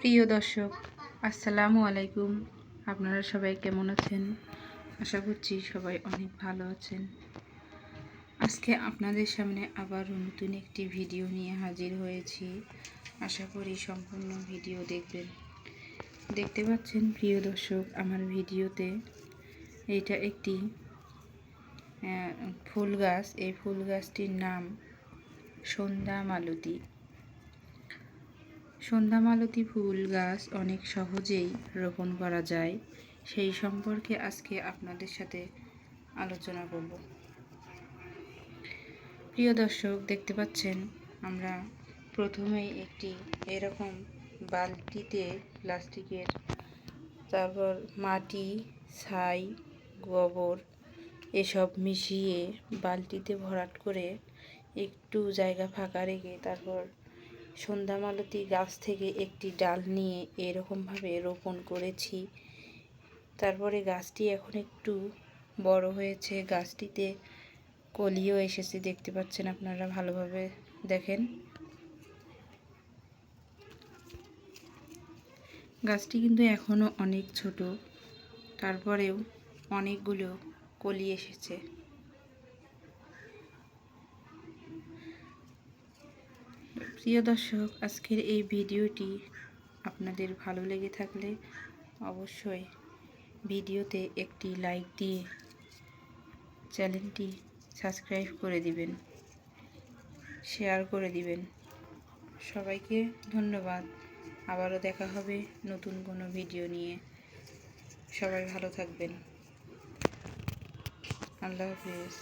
প্রিয় দর্শক, আসসালামু আলাইকুম। আপনারা সবাই কেমন আছেন? আশা করছি সবাই অনেক ভালো আছেন। আজকে আপনাদের সামনে আবার নতুন একটি ভিডিও নিয়ে হাজির হয়েছি। আশা করি সম্পূর্ণ ভিডিও দেখবেন। দেখতে পাচ্ছেন, প্রিয় দর্শক, আমার ভিডিওতে এটা একটি ফুল গাছ। এই ফুল গাছটির নাম সন্ধ্যা মালতী। সন্ধ্যা মালতী ফুল গাছ অনেক সহজেই রোপণ করা যায়। সেই সম্পর্কে আজকে আপনাদের সাথে আলোচনা করব। প্রিয় দর্শক, দেখতে পাচ্ছেন, আমরা প্রথমেই একটি এরকম বালতিতে প্লাস্টিকের, তারপর মাটি, ছাই, গোবর এসব মিশিয়ে বালতিতে ভরাট করে একটু জায়গা ফাঁকা রেখে তারপর সন্ধ্যামালতী গাছ থেকে একটি ডাল নিয়ে এরকমভাবে রোপণ করেছি। তারপরে গাছটি এখন একটু বড় হয়েছে। গাছটিতে কলিও এসেছে, দেখতে পাচ্ছেন আপনারা, ভালোভাবে দেখেন। গাছটি কিন্তু এখনও অনেক ছোট, তারপরেও অনেকগুলো কলি এসেছে। প্রিয় দর্শক, আজকের এই ভিডিওটি আপনাদের ভালো লেগে থাকলে অবশ্যই ভিডিওতে একটি লাইক দিয়ে চ্যানেলটি সাবস্ক্রাইব করে দিবেন, শেয়ার করে দিবেন। সবাইকে ধন্যবাদ। আবারও দেখা হবে নতুন কোনো ভিডিও নিয়ে। সবাই ভালো থাকবেন। আল্লাহ হাফিজ।